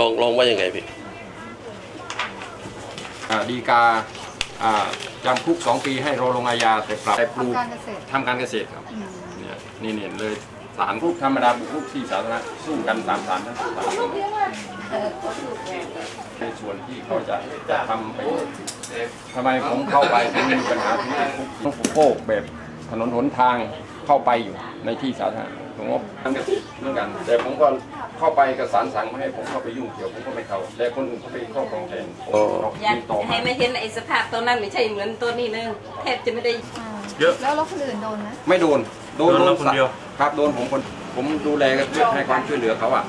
ลองลองว่ายังไงพี่อ่าดีกาอ่าจำคุกสองปีให้รอลงอาญาแต่ปรับแต่ปลูกทำการเกษตร ทำการเกษตรครับอืมเนี่ยนี่เนี่ยเลยศาลคุกธรรมดาบุกรุกที่สาธารณะสู้กันตามศาลทั้งสามศาลในส่วนที่เขาจะจะทำไปทำไมผมเข้าไปถึงมีปัญหาถึงติดคุกต้องปลูกโป้แบบถนนหนทางเข้าไปอยู่ในที่สาธารณะ ผมว่าทำกันเหมือนกัน แต่ผมก็เข้าไปกับศาลสั่งไม่ให้ผมเข้าไปยุ่งเกี่ยวผมก็ไม่เข้าแต่คนอื่นเขาไปครอบครองแทนผมอ๋ออยากติดต่อให้มาไม่เห็นไอ้สภาพตัวนั้นไม่ใช่เหมือนตัวนี้นึงแทบจะไม่ได้อ่าเยอะ แล้วแล้วคนอื่นโดนไหมไม่โดนโดนเราคนเดียว ครับโดนผมคนผมดูแลกันให้ความช่วยเหลือเขาอะ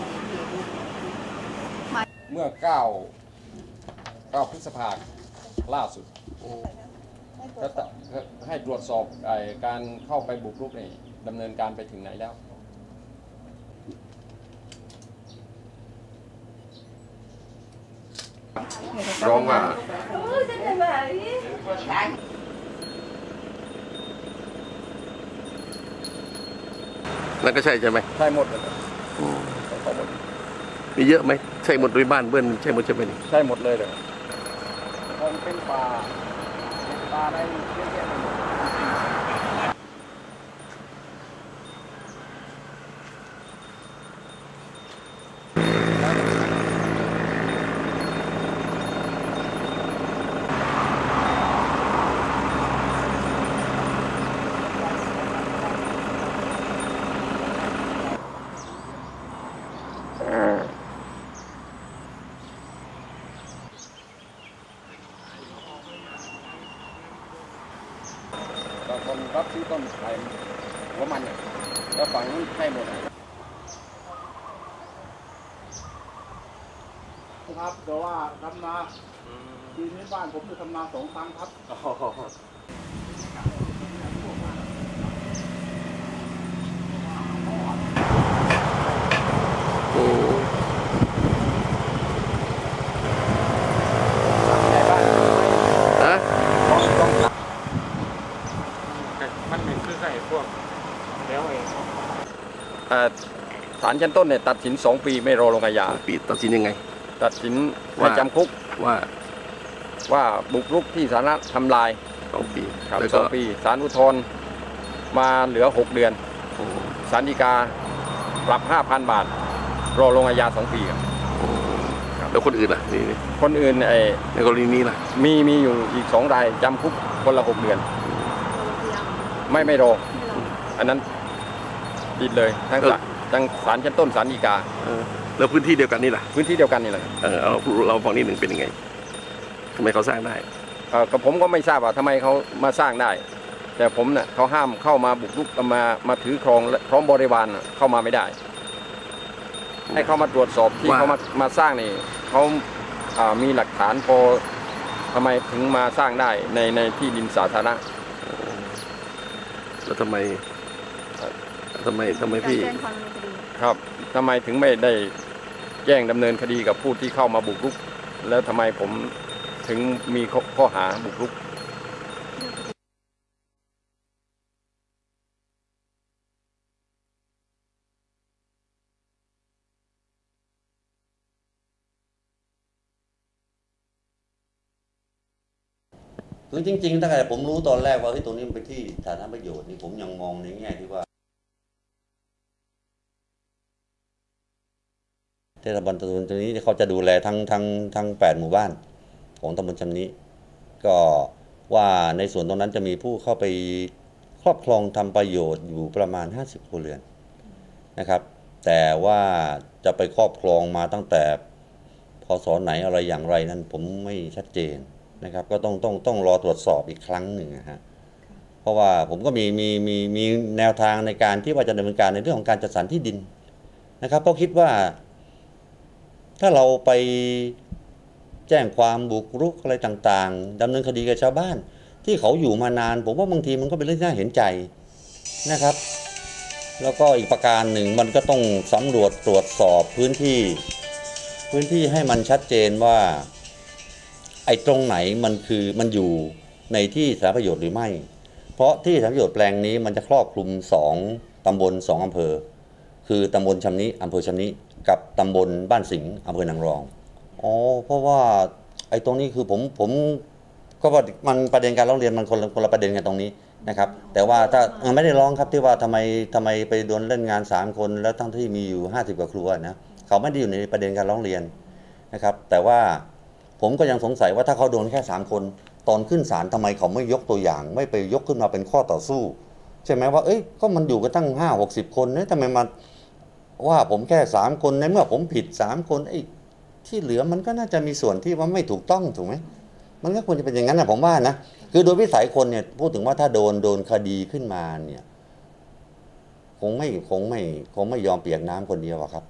เมื่อ9 9พฤษภาคมล่าสุดก็ตให้ตรวจสอบไอ้การเข้าไปบุกรุกนี่ดำเนินการไปถึงไหนแล้ว ร้องว่านั่นก็ใช่ใช่ไหมใช่หมดเลยอืมใช่หมดมีเยอะไหมใช่หมดด้วยบ้านเบิ้ลใช่หมดใช่ไหมนี่ใช่หมดเลยเลยคนเป็นป่าเป็นป่าได้เยอะแยะ คนรับซื้อต้นไผ่หัวมันเนี่ยแล้วฝั่งนู้นให้หมดอะครับแต่ว่าทำนาปีนี้บ้านผมจะทำนาสองครั้งครับ อืม ในบ้าน ฮะ ต้องต้อง มันเป็นคือไก่พวกแล้วเอง เอ่อ ศาลชั้นต้นเนี่ยตัดสิน2ปีไม่รอลงอาญาปีตัดสินยังไง ตัดสินให้ว่าจำคุกว่าว่าบุกรุกที่สาธารณะทำลายสองปีครับแล้วสก็องปีศาลอุทธรณ์มาเหลือ6เดือนโอ้ศาลฎีกาปรับ5,000บาท รอลงอาญา2ปีครับแล้วคนอื่นล่ะนี่นี่คนอื่นไอ้ในกรณีนี้ล่ะมีมีอยู่อีก2รายจำคุกคนละ6เดือน ไม่ไม่รอ อันนั้นติดเลยทั้งศาล ทั้งศาลชั้นต้นศาลฎีกาเออแล้วพื้นที่เดียวกันนี่ล่ะพื้นที่เดียวกันนี่แหละเออเอาเราฟังนิดหนึ่งเป็นยังไงทำไมเขาสร้างได้เอ่อก็ผมก็ไม่ทราบว่าทำไมเขามาสร้างได้ แต่ผมเน่ะเขาห้ามเข้ามาบุกรุกมามาถือครองและพร้อมบริวารน่ะเข้ามาไม่ได้ ให้เขามาตรวจสอบที่ว่าเขามามาสร้างนี่เขาอ่ามีหลักฐานพอทำไมถึงมาสร้างได้ในในที่ดินสาธารณะแล้วทำไม ทำไมทำไมการพี่แจ้งความดำเนินคดีครับทำไมถึงไม่ได้แจ้งดำเนินคดีกับผู้ที่เข้ามาบุกรุก แล้วทำไมผมถึงมีข้อข้อหาบุกรุก คือจริงๆ ถ้าเกิดผมรู้ตอนแรกว่าที่ตรงนี้มันเป็นที่สาธารณประโยชน์นี่ผมยังมองในแง่ที่ว่า เทศบาลตำบลตรงนี้เขาจะดูแลทั้งทั้งทั้งแปดหมู่บ้านของตำบลชำนี้ ก็ว่าในส่วนตรงนั้นจะมีผู้เข้าไปครอบครองทำประโยชน์อยู่ประมาณ 50ครัวเรือนนะครับ แต่ว่าจะไปครอบครองมาตั้งแต่พศไหนอะไรอย่างไรนั้นผมไม่ชัดเจนนะครับ ก็ต้องต้องต้องรอตรวจสอบอีกครั้งหนึ่งนะฮะเพราะว่าผมก็มีมีมีมีแนวทางในการที่ว่าจะดำเนินการในเรื่องของการจัดสรรที่ดินนะครับเพราะคิดว่า ถ้าเราไปแจ้งความบุกรุกอะไรต่างๆดำเนินคดีกับชาวบ้าน ที่เขาอยู่มานาน ผมว่าบางทีมันก็เป็นเรื่องที่น่าเห็นใจนะครับ แล้วก็อีกประการหนึ่งมันก็ต้องสำรวจตรวจสอบพื้นที่ พื้นที่ให้มันชัดเจนว่า ไอ้ตรงไหนมันคือมันอยู่ในที่สาธารณประโยชน์หรือไม่ เพราะที่สาธารณประโยชน์แปลงนี้มันจะครอบคลุมสองตำบลสองอำเภอ คือตำบลชำนิอำเภอชำนิ กับตำบลบ้านสิงห์อำเภอนางรอง อ๋อ เพราะว่าไอ้ตรงนี้คือผมผมก็ว่ามันประเด็นการร้องเรียนมันคนละคนละประเด็นกันตรงนี้นะครับ แต่ว่าถ้าไม่ได้ร้องครับที่ว่าทำไมทำไมไปโดนเล่นงานสามคนแล้วทั้งที่มีอยู่ 50กว่าครัวนะเขาไม่ได้อยู่ในประเด็นการร้องเรียนนะครับ แต่ว่าผมก็ยังสงสัยว่าถ้าเขาโดนแค่สามคน ตอนขึ้นศาลทำไมเขาไม่ยกตัวอย่าง ไม่ไปยกขึ้นมาเป็นข้อต่อสู้ ใช่ไหมว่าเอ้ยก็มันอยู่กันตั้งห้าหกสิบคนเนี่ยทำไมมา ว่าผมแค่สามคนในเมื่อผมผิดสามคนไอ้ที่เหลือมันก็น่าจะมีส่วนที่ว่าไม่ถูกต้องถูกไหมมันก็ควรจะเป็นอย่างนั้นนะผมว่านะคือโดยวิสัยคนเนี่ยพูดถึงว่าถ้าโดนโดนคดีขึ้นมาเนี่ย คงไม่คงไม่คงไม่ยอมเปียกน้ำคนเดียวอะครับ